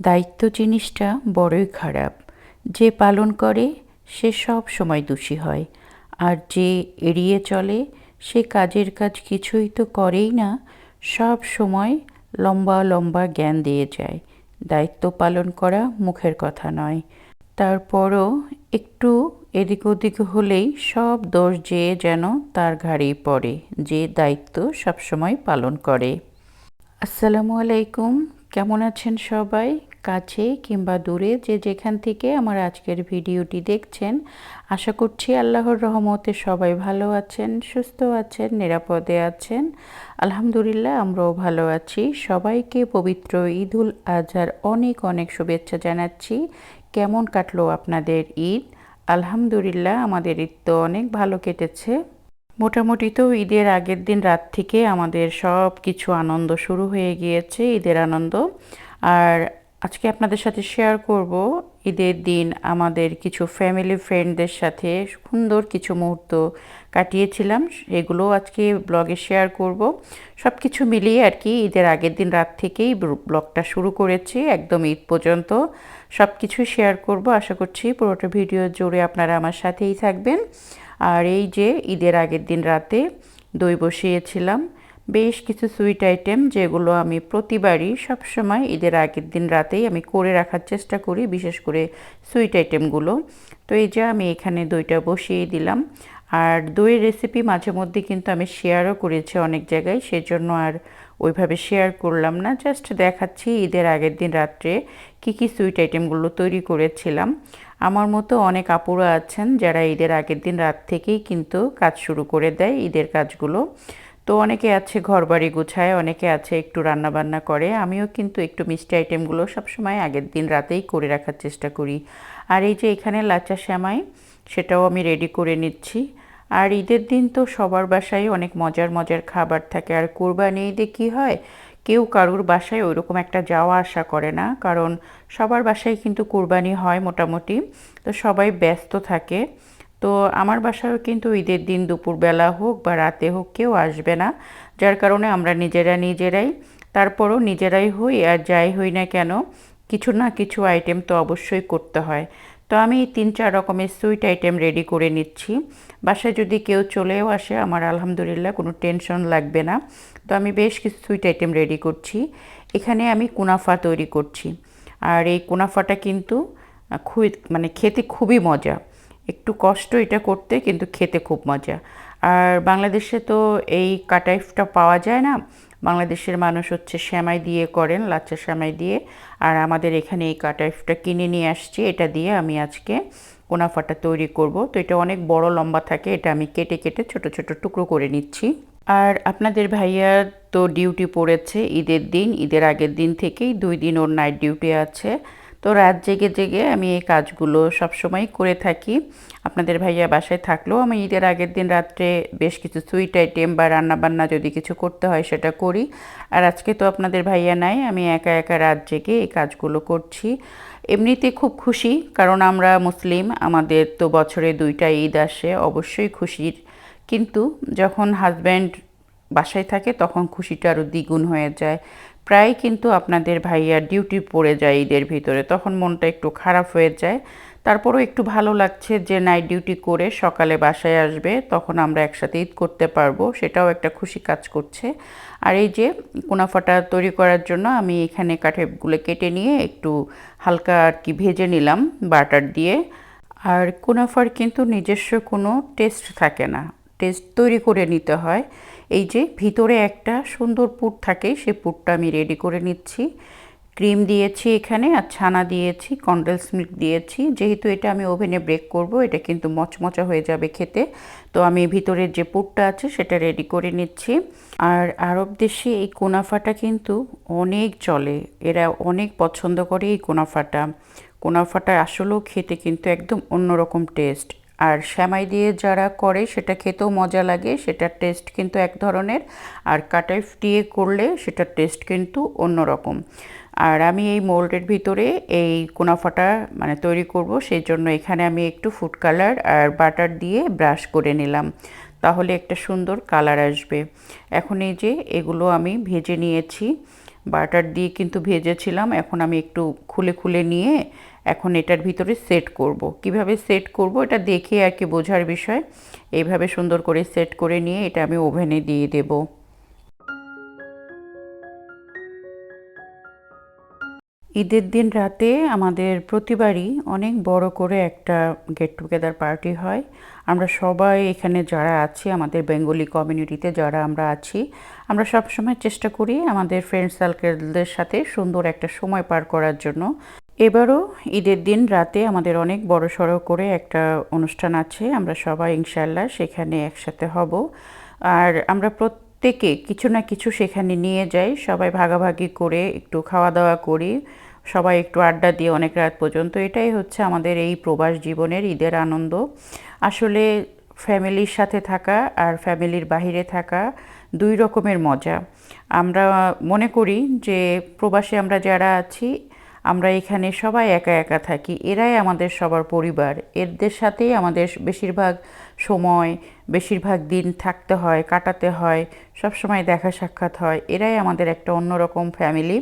দায়িত্ব জিনিসটা বড়ই খারাপ। যে পালন করে, সে সব সময় দোষী হয়। আর যে এড়িয়ে চলে, সে কাজের কাজ কিছুই তো করেই না, সব সময় লম্বা লম্বা জ্ঞান দিয়ে যায়। দায়িত্ব পালন করা মুখের কথা নয়। তারপরও একটু এদিক ওদিক হলেই সব দোষ যে যেন তার ঘাড়েই পড়ে, যে দায়িত্ব সবসময় পালন করে। আসসালামু আলাইকুম, কেমন আছেন সবাই? কাছে কিংবা দূরে যে যেখান থেকে আমার আজকের ভিডিওটি দেখছেন, আশা করছি আল্লাহর রহমতে সবাই ভালো আছেন, সুস্থ আছেন, নিরাপদে আছেন। আলহামদুলিল্লাহ, আমরাও ভালো আছি। সবাইকে পবিত্র ঈদুল আজহার অনেক অনেক শুভেচ্ছা জানাচ্ছি। কেমন কাটলো আপনাদের ঈদ? আলহামদুলিল্লাহ, আমাদের ঈদ তো অনেক ভালো কেটেছে। মোটামুটি তো ঈদের আগের দিন রাত থেকে আমাদের সব কিছু আনন্দ শুরু হয়ে গিয়েছে, ঈদের আনন্দ। আর আজকে আপনাদের সাথে শেয়ার করব ঈদের দিন আমাদের কিছু ফ্যামিলি ফ্রেন্ডদের সাথে সুন্দর কিছু মুহূর্ত কাটিয়েছিলাম। এগুলো আজকে ব্লগে শেয়ার করব। সব কিছু মিলিয়ে আর কি ঈদের আগের দিন রাত থেকেই ব্লগটা শুরু করেছি, একদম ঈদ পর্যন্ত। সব কিছু শেয়ার করব। আশা করছি পুরোটা ভিডিও জুড়ে আপনারা আমার সাথেই থাকবেন। আর এই যে ঈদের আগের দিন রাতে দই বসিয়েছিলাম বেশ কিছু সুইট আইটেম যেগুলো আমি প্রতিবারই সবসময় ঈদের আগের দিন রাতেই আমি করে রাখার চেষ্টা করি, বিশেষ করে সুইট আইটেমগুলো তো এই যে আমি এখানে দইটা বসিয়ে দিলাম। আর দইয়ের রেসিপি মাঝে মধ্যে কিন্তু আমি শেয়ারও করেছি অনেক জায়গায়, সেজন্য আর ওইভাবে শেয়ার করলাম না। জাস্ট দেখাচ্ছি ঈদের আগের দিন রাত্রে কি কি সুইট আইটেমগুলো তৈরি করেছিলাম। আমার মতো অনেক আপুরা আছেন যারা ঈদের আগের দিন রাত থেকেই কিন্তু কাজ শুরু করে দেয় ঈদের কাজগুলো। তো অনেকে আছে ঘর বাড়ি গুছায়, অনেকে আছে একটু রান্না বান্না করে। আমিও কিন্তু একটু মিষ্টি আইটেমগুলো সবসময় আগের দিন রাতেই করে রাখার চেষ্টা করি। আর এই যে এখানে লাচা শ্যামাই, সেটাও আমি রেডি করে নিচ্ছি। আর ঈদের দিন তো সবার বাসায় অনেক মজার মজার খাবার থাকে। আর কোরবানি ঈদে কী হয়? কেউ কারুর বাসায় ওইরকম একটা যাওয়া আসা করে না। কারণ সবার বাসায় কিন্তু কোরবানি হয় মোটামুটি। তো সবাই ব্যস্ত থাকে। তো আমার বাসায়ও কিন্তু ঈদের দিন দুপুরবেলা হোক বা রাতে হোক কেউ আসবে না। যার কারণে আমরা নিজেরা নিজেরাই, তারপরও নিজেরাই হই আর যাই হই না কেন, কিছু না কিছু আইটেম তো অবশ্যই করতে হয়। তো আমি তিন চার রকমের সুইট আইটেম রেডি করে নিচ্ছি। বাসায় যদি কেউ চলেও আসে, আমার আলহামদুলিল্লাহ কোনো টেনশন লাগবে না। তো আমি বেশ কিছু সুইট আইটেম রেডি করছি। এখানে আমি কুনাফা তৈরি করছি। আর এই কুনাফাটা কিন্তু খুবই মানে খেতে খুবই মজা। একটু কষ্ট এটা করতে, কিন্তু খেতে খুব মজা। আর বাংলাদেশে তো এই কাটাইফটা পাওয়া যায় না। বাংলাদেশের মানুষ হচ্ছে শ্যামাই দিয়ে করেন, লাচ্চা শ্যামাই দিয়ে। আর আমাদের এখানে এই কাটাইফটা কিনে নিয়ে আসছি, এটা দিয়ে আমি আজকে কোনাফাটা তৈরি করব। তো এটা অনেক বড়, লম্বা থাকে, এটা আমি কেটে কেটে ছোট ছোট টুকরো করে নিচ্ছি। আর আপনাদের ভাইয়া তো ডিউটি পড়েছে ঈদের দিন, ঈদের আগের দিন থেকেই দুই দিন ওর নাইট ডিউটি আছে। তো রাত জেগে জেগে আমি এই কাজগুলো সবসময় করে থাকি। আপনাদের ভাইয়া বাসায় থাকলেও আমি ঈদের আগের দিন রাত্রে বেশ কিছু সুইট আইটেম বা রান্নাবান্না যদি কিছু করতে হয় সেটা করি। আর আজকে তো আপনাদের ভাইয়া নাই, আমি একা একা রাত জেগে এই কাজগুলো করছি। এমনিতে খুব খুশি, কারণ আমরা মুসলিম, আমাদের তো বছরে দুইটা ঈদ আসে, অবশ্যই খুশির। কিন্তু যখন হাজব্যান্ড বাসায় থাকে তখন খুশিটা আরও দ্বিগুণ হয়ে যায়। প্রায় কিন্তু আপনাদের ভাইয়ার ডিউটি পড়ে যায় ঈদের ভিতরে, তখন মনটা একটু খারাপ হয়ে যায়। তারপরও একটু ভালো লাগছে যে, নাইট ডিউটি করে সকালে বাসায় আসবে, তখন আমরা একসাথে ঈদ করতে পারব। সেটাও একটা খুশি কাজ করছে। আর এই যে, কুনাফাটা তৈরি করার জন্য আমি এখানে কাঠেগুলো কেটে নিয়ে একটু হালকা আর কি ভেজে নিলাম বাটার দিয়ে। আর কুনাফার কিন্তু নিজস্ব কোনো টেস্ট থাকে না। টেস্ট তৈরি করে নিতে হয়। এই যে ভিতরে একটা সুন্দর পুট থাকে সেই পুটটা আমি রেডি করে নিচ্ছি। ক্রিম দিয়েছি এখানে আর ছানা দিয়েছি কন্ডেলস মিল্ক দিয়েছি। যেহেতু এটা আমি ওভেনে ব্রেক করব, এটা কিন্তু মচমচা হয়ে যাবে খেতে। তো আমি ভিতরের যে পুটটা আছে, সেটা রেডি করে নিচ্ছি। আর আরব দেশে এই কোনাফাটা কিন্তু অনেক চলে। এরা অনেক পছন্দ করে এই কোনাফাটা। কোনাফাটা আসলেও খেতে কিন্তু একদম অন্যরকম টেস্ট আর শ্যামাই দিয়ে যারা করে, সেটা খেতেও মজা লাগে সেটার টেস্ট কিন্তু এক ধরনের। আর কাটাইফ দিয়ে করলে সেটার টেস্ট কিন্তু অন্যরকম। আর আমি এই মোল্ডের ভিতরে এই কোনাফাটা মানে তৈরি করব সেই জন্য এখানে আমি একটু ফুড কালার আর বাটার দিয়ে ব্রাশ করে নিলাম। তাহলে একটা সুন্দর কালার আসবে। এখন এই যে এগুলো আমি ভেজে নিয়েছি। বাটার দিয়ে কিন্তু ভেজেছিলাম, এখন আমি একটু খুলে খুলে নিয়ে এখন এটার ভিতরে সেট করব। কীভাবে সেট করব এটা দেখে আর কি বোঝার বিষয়। এইভাবে সুন্দর করে সেট করে নিয়ে এটা আমি ওভেনে দিয়ে দেবো। ঈদের দিন রাতে আমাদের প্রতিবারই অনেক বড় করে একটা গেট টুগেদার পার্টি হয়। আমরা সবাই এখানে যারা আছি, আমাদের বেঙ্গলি কমিউনিটিতে যারা আমরা আছি, আমরা সব সময় চেষ্টা করি আমাদের ফ্রেন্ড সার্কেলদের সাথে সুন্দর একটা সময় পার করার জন্য। এবারও ঈদের দিন রাতে আমাদের অনেক বড় সড়ো করে একটা অনুষ্ঠান আছে, আমরা সবাই ইনশাল্লাহ সেখানে একসাথে হব। আর আমরা প্রত্যেকে কিছু না কিছু সেখানে নিয়ে যাই, সবাই ভাগাভাগি করে একটু খাওয়া দাওয়া করি, সবাই একটু আড্ডা দিয়ে অনেক রাত পর্যন্ত। এটাই হচ্ছে আমাদের এই প্রবাস জীবনের ঈদের আনন্দ। আসলে ফ্যামিলির সাথে থাকা আর ফ্যামিলির বাহিরে থাকা দুই রকমের মজা। আমরা মনে করি যে প্রবাসে আমরা যারা আছি আমরা এখানে সবাই একা একা থাকি, এরাই আমাদের সবার পরিবার। এদের সাথেই আমাদের বেশিরভাগ সময়, বেশিরভাগ দিন থাকতে হয়, কাটাতে হয় সব সময় দেখা সাক্ষাৎ হয়। এরাই আমাদের একটা অন্যরকম ফ্যামিলি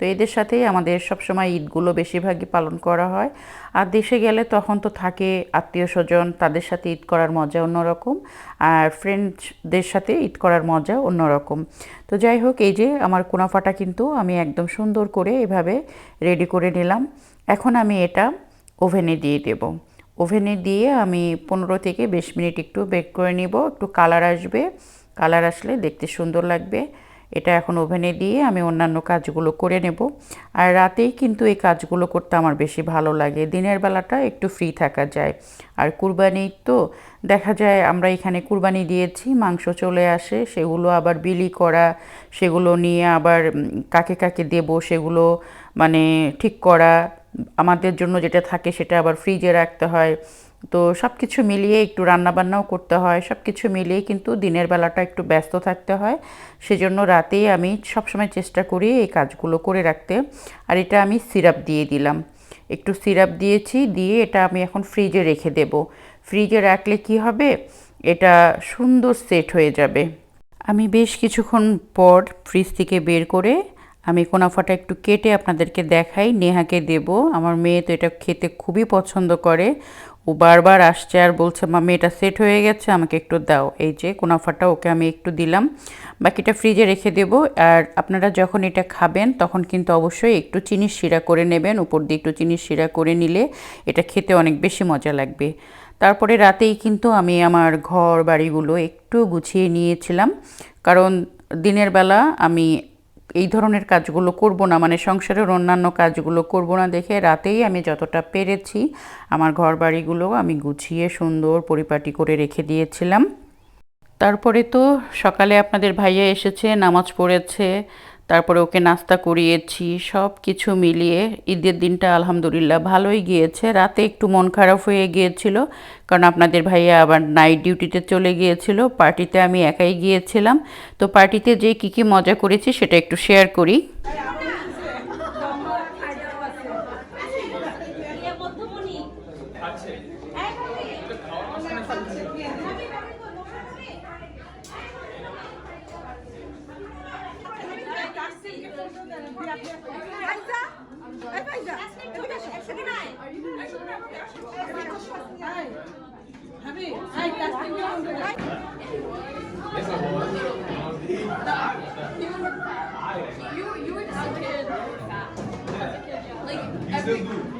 তো এদের সাথেই আমাদের সবসময় ঈদগুলো বেশিরভাগই পালন করা হয়। আর দেশে গেলে তখন তো থাকে আত্মীয় স্বজন, তাদের সাথে ঈদ করার মজা অন্যরকম, আর ফ্রেন্ডসদের সাথে ঈদ করার মজা অন্যরকম। তো যাই হোক, এই যে আমার কোনাফাটা কিন্তু আমি একদম সুন্দর করে এভাবে রেডি করে নিলাম। এখন আমি এটা ওভেনে দিয়ে দেব। ওভেনে দিয়ে আমি পনেরো থেকে বিশ মিনিট একটু বেক করে নিব। একটু কালার আসবে। কালার আসলে দেখতে সুন্দর লাগবে। এটা এখন ওভেনে দিয়ে আমি অন্যান্য কাজগুলো করে নেব। আর রাতেই কিন্তু এই কাজগুলো করতে আমার বেশি ভালো লাগে। দিনের বেলাটা একটু ফ্রি থাকা যায়। আর কুরবানি তো দেখা যায় আমরা এখানে কুরবানি দিয়েছি, মাংস চলে আসে, সেগুলো আবার বিলি করা, সেগুলো নিয়ে আবার কাকে কাকে দেব সেগুলো মানে ঠিক করা। আমাদের জন্য যেটা থাকে সেটা আবার ফ্রিজে রাখতে হয়। তো সব কিছু মিলিয়ে একটু রান্নাবান্নাও করতে হয় সব কিছু মিলিয়ে কিন্তু দিনের বেলাটা একটু ব্যস্ত থাকতে হয়। সেজন্য রাতেই আমি সবসময় চেষ্টা করি এই কাজগুলো করে রাখতে। আর এটা আমি সিরাপ দিয়ে দিলাম। একটু সিরাপ দিয়েছি, দিয়ে এটা আমি এখন ফ্রিজে রেখে দেব। ফ্রিজে রাখলে কি হবে? এটা সুন্দর সেট হয়ে যাবে। আমি বেশ কিছুক্ষণ পর ফ্রিজ থেকে বের করে আমি কোনাফাটা একটু কেটে আপনাদেরকে দেখাই। নেহাকে দেব। আমার মেয়ে তো এটা খেতে খুবই পছন্দ করে। ও বারবার আসছে আর বলছে মামি এটা সেট হয়ে গেছে, আমাকে একটু দাও। এই যে কোনাফাটা ওকে আমি একটু দিলাম। বাকিটা ফ্রিজে রেখে দেব। আর আপনারা যখন এটা খাবেন, তখন কিন্তু অবশ্যই একটু চিনির শিরা করে নেবেন। উপর দিয়ে একটু চিনির শিরা করে নিলে এটা খেতে অনেক বেশি মজা লাগবে। তারপরে রাতেই কিন্তু আমি আমার ঘর বাড়িগুলো একটু গুছিয়ে নিয়েছিলাম। কারণ দিনের বেলা আমি এই ধরনের কাজগুলো করব না মানে সংসারের অন্যান্য কাজগুলো করব না দেখে রাতেই আমি যতটা পেরেছি আমার ঘর বাড়িগুলো আমি গুছিয়ে সুন্দর পরিপাটি করে রেখে দিয়েছিলাম। তারপরে তো সকালে আপনাদের ভাইয়া এসেছে, নামাজ পড়েছে তারপরে ওকে নাস্তা করিয়েছি সব কিছু মিলিয়ে ঈদের দিনটা আলহামদুলিল্লাহ ভালোই গিয়েছে। রাতে একটু মন খারাপ হয়ে গিয়েছিল, কারণ আপনাদের ভাইয়া আবার নাইট ডিউটিতে চলে গিয়েছিল পার্টিতে আমি একাই গিয়েছিলাম। তো পার্টিতে যে কী কী মজা করেছি সেটা একটু শেয়ার করি। You you were just a kid. Like every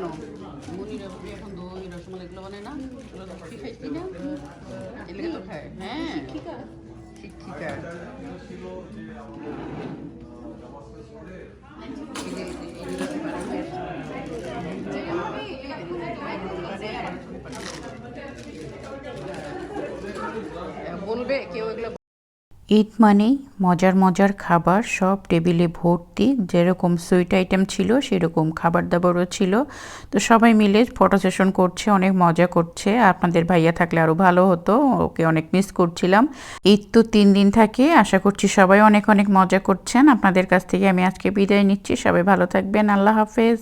কেন? এখন দই রসমালাই এগুলো বানায় না? এগুলো খায় হ্যাঁ। শিক্ষিকা। বলবে কেউ এগুলো ঈদ মানেই মজার মজার খাবার, সব টেবিলে ভর্তি, যেরকম সুইট আইটেম ছিল সেরকম খাবার দাবারও ছিল। তো সবাই মিলে ফটো সেশন করছে, অনেক মজা করছে। আপনাদের ভাইয়া থাকলে আরও ভালো হতো, ওকে অনেক মিস করছিলাম। ঈদ তো তিন দিন থাকে, আশা করছি সবাই অনেক অনেক মজা করছেন। আপনাদের কাছ থেকে আমি আজকে বিদায় নিচ্ছি, সবাই ভালো থাকবেন, আল্লাহ হাফেজ।